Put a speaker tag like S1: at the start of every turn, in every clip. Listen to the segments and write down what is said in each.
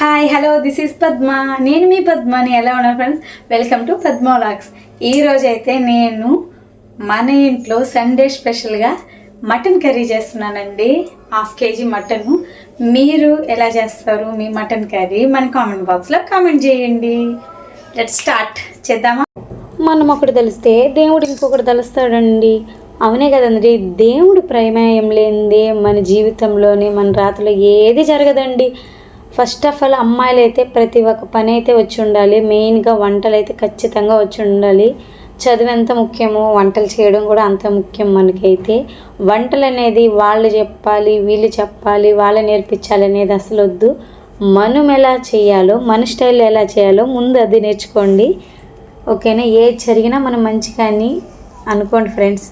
S1: Hi hello this is Padma నేను మీ పద్మని. ఎలా ఉన్నారు friends welcome to Padma vlogs ఈరోజు అయితే నేను మన ఇంట్లో సండే స్పెషల్గా మటన్ కర్రీ చేస్తున్నానండి. Half KG mutton. మీరు ఎలా చేస్తారు మీ మటన్ కర్రీ? మన కామెంట్ బాక్స్లో కామెంట్ చేయండి. లెట్ స్టార్ట్ చేద్దామా? మనం ఒకటి తెలిస్తే దేవుడు ఇంకొకటి తెలుస్తాడండి. అవునే కదండి దేవుడు ప్రమేయం లేనిదే మన జీవితంలోని మన రాతలో ఏది జరగదండి. ఫస్ట్ ఆఫ్ ఆల్ అమ్మాయిలు అయితే ప్రతి ఒక్క పని అయితే వచ్చి ఉండాలి మెయిన్గా వంటలు అయితే ఖచ్చితంగా వచ్చి ఉండాలి చదువు ఎంత ముఖ్యమో వంటలు చేయడం కూడా అంత ముఖ్యం మనకైతే. వంటలు అనేది వాళ్ళు చెప్పాలి వీళ్ళు చెప్పాలి వాళ్ళు నేర్పించాలి అనేది అసలు వద్దు మనం ఎలా చేయాలో మన స్టైల్ ఎలా చేయాలో ముందు అది నేర్చుకోండి. ఓకేనా? ఏది జరిగినా మనం మంచిగా అని అనుకోండి ఫ్రెండ్స్.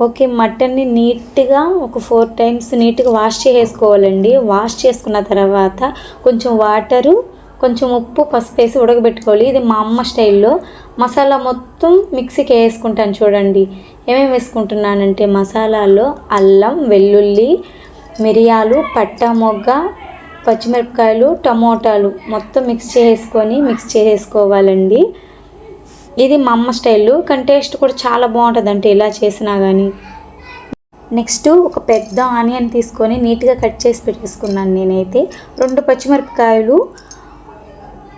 S1: ఓకే మటన్ని నీట్గా ఒక ఫోర్ టైమ్స్ నీట్గా వాష్ చేసుకోవాలండి వాష్ చేసుకున్న తర్వాత కొంచెం వాటరు కొంచెం ఉప్పు పసుపు వేసి ఉడకబెట్టుకోవాలి. ఇది మా అమ్మ స్టైల్లో మసాలా మొత్తం మిక్సీకి వేసుకుంటాను చూడండి. ఏమేమి వేసుకుంటున్నానంటే మసాలాలో అల్లం వెల్లుల్లి మిరియాలు పట్టా మొగ్గ పచ్చిమిరపకాయలు టమోటాలు మొత్తం మిక్స్ చేసుకొని మిక్స్ చేసుకోవాలండి ఇది మా అమ్మ స్టైల్ కానీ టేస్ట్ కూడా చాలా బాగుంటుంది అంటే ఇలా చేసినా కానీ నెక్స్ట్ ఒక పెద్ద ఆనియన్ తీసుకొని నీట్గా కట్ చేసి పెట్టేసుకున్నాను నేనైతే. రెండు పచ్చిమిరపకాయలు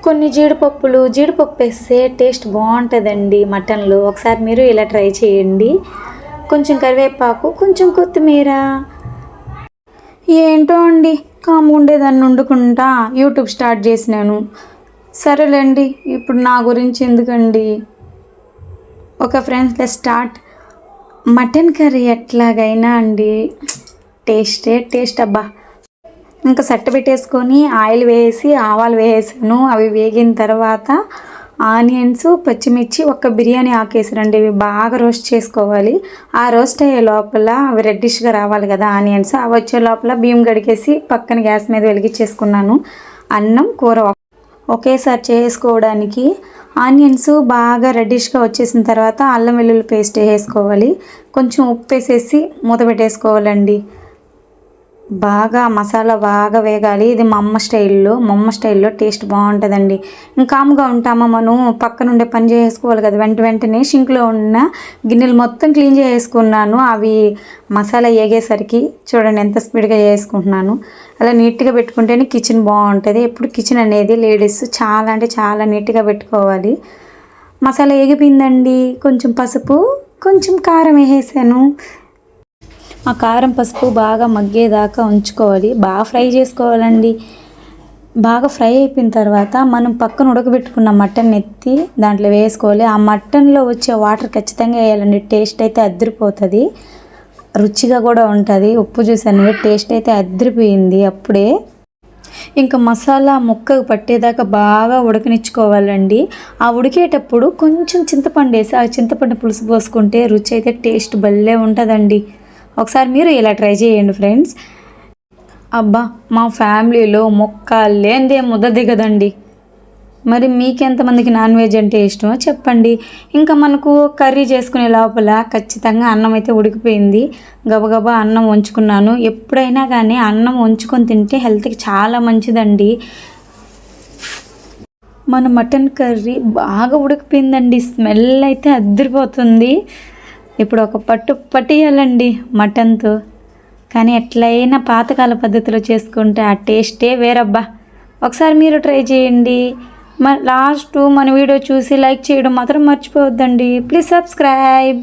S1: కొన్ని జీడిపప్పులు. జీడిపప్పు వేస్తే టేస్ట్ బాగుంటుందండి మటన్లో. ఒకసారి మీరు ఇలా ట్రై చేయండి. కొంచెం కరివేపాకు కొంచెం కొత్తిమీర. ఏంటో అండి కాము ఉండేదాన్ని వండుకుంటా. యూట్యూబ్ స్టార్ట్ చేసినాను. సరేలేండి ఇప్పుడు నా గురించి ఎందుకండి? ఒక ఫ్రెండ్స్ స్టార్ట్ మటన్ కర్రీ ఎట్లాగైనా అండి టేస్టే టేస్ట్ అబ్బా. ఇంకా సట్ట పెట్టేసుకొని ఆయిల్ వేసి ఆవాలు వేసాను. అవి వేగిన తర్వాత ఆనియన్స్ పచ్చిమిర్చి ఒక బిర్యానీ ఆకేసారండి ఇవి బాగా రోస్ట్ చేసుకోవాలి. ఆ రోస్ట్ అయ్యే లోపల అవి రెడ్డిష్గా రావాలి కదా ఆనియన్స్. అవి వచ్చే లోపల బియ్యం గడికేసి పక్కన గ్యాస్ మీద వెలిగించేసుకున్నాను. అన్నం కూర ఒకేసారి చేసుకోవడానికి ఆనియన్స్ బాగా రెడ్డిష్గా వచ్చేసిన తర్వాత అల్లం వెల్లుల్లి పేస్ట్ వేసుకోవాలి. కొంచెం ఉప్పు వేసేసి మూత పెట్టేసుకోవాలండి. బాగా మసాలా బాగా వేగాలి. ఇది మా అమ్మ స్టైల్లో మా అమ్మ స్టైల్లో టేస్ట్ బాగుంటుందండి. కామ్గా ఉంటామా మనం? పక్కన ఉండే పని చేసుకోవాలి కదా. వెంట వెంటనే షింక్లో ఉన్న గిన్నెలు మొత్తం క్లీన్ చేసుకున్నాను అవి మసాలా వేగేసరికి చూడండి ఎంత స్పీడ్గా చేసుకుంటున్నాను. అలా నీట్గా పెట్టుకుంటేనే కిచెన్ బాగుంటుంది. ఎప్పుడు కిచెన్ అనేది లేడీస్ చాలా అంటే చాలా నీట్గా పెట్టుకోవాలి. మసాలా ఏగిపోయిందండి. కొంచెం పసుపు కొంచెం కారం వేసేసాను. ఆ కారం పసుపు బాగా మగ్గేదాకా ఉంచుకోవాలి. బాగా ఫ్రై చేసుకోవాలండి. బాగా ఫ్రై అయిపోయిన తర్వాత మనం పక్కన ఉడకబెట్టుకున్న మటన్ ఎత్తి దాంట్లో వేసుకోవాలి. ఆ మటన్లో వచ్చే వాటర్ ఖచ్చితంగా వేయాలండి. టేస్ట్ అయితే అద్దరిపోతుంది. రుచిగా కూడా ఉంటుంది. ఉప్పు చూసాను టేస్ట్ అయితే అద్దరిపోయింది అప్పుడే. ఇంకా మసాలా ముక్కకు పట్టేదాకా బాగా ఉడకనిచ్చుకోవాలండి. ఆ ఉడికేటప్పుడు కొంచెం చింతపండు వేసి ఆ చింతపండు పులుసు పోసుకుంటే రుచి అయితే టేస్ట్ భలే ఉంటుందండి. ఒకసారి మీరు ఇలా ట్రై చేయండి ఫ్రెండ్స్. అబ్బా మా ఫ్యామిలీలో మొక్క లేనిదే ముద్ద దిగదండి. మరి మీకెంతమందికి నాన్ వెజ్ అంటే ఇష్టమో చెప్పండి. ఇంకా మనకు కర్రీ చేసుకునే లోపల ఖచ్చితంగా అన్నం అయితే ఉడికిపోయింది. గబగబా అన్నం ఉంచుకున్నాను ఎప్పుడైనా కానీ అన్నం ఉంచుకొని తింటే హెల్త్కి చాలా మంచిదండి. మన మటన్ కర్రీ బాగా ఉడికిపోయిందండి. స్మెల్ అయితే అద్దరిపోతుంది. ఇప్పుడు ఒక పట్టు పట్టియాలండి మటన్తో. కానీ ఎట్లయినా పాతకాల పద్ధతిలో చేసుకుంటే ఆ టేస్టే వేరబ్బా. ఒకసారి మీరు ట్రై చేయండి. మ లాస్ట్ మన వీడియో చూసి లైక్ చేయడం మాత్రం మర్చిపోవద్దండి. Please subscribe.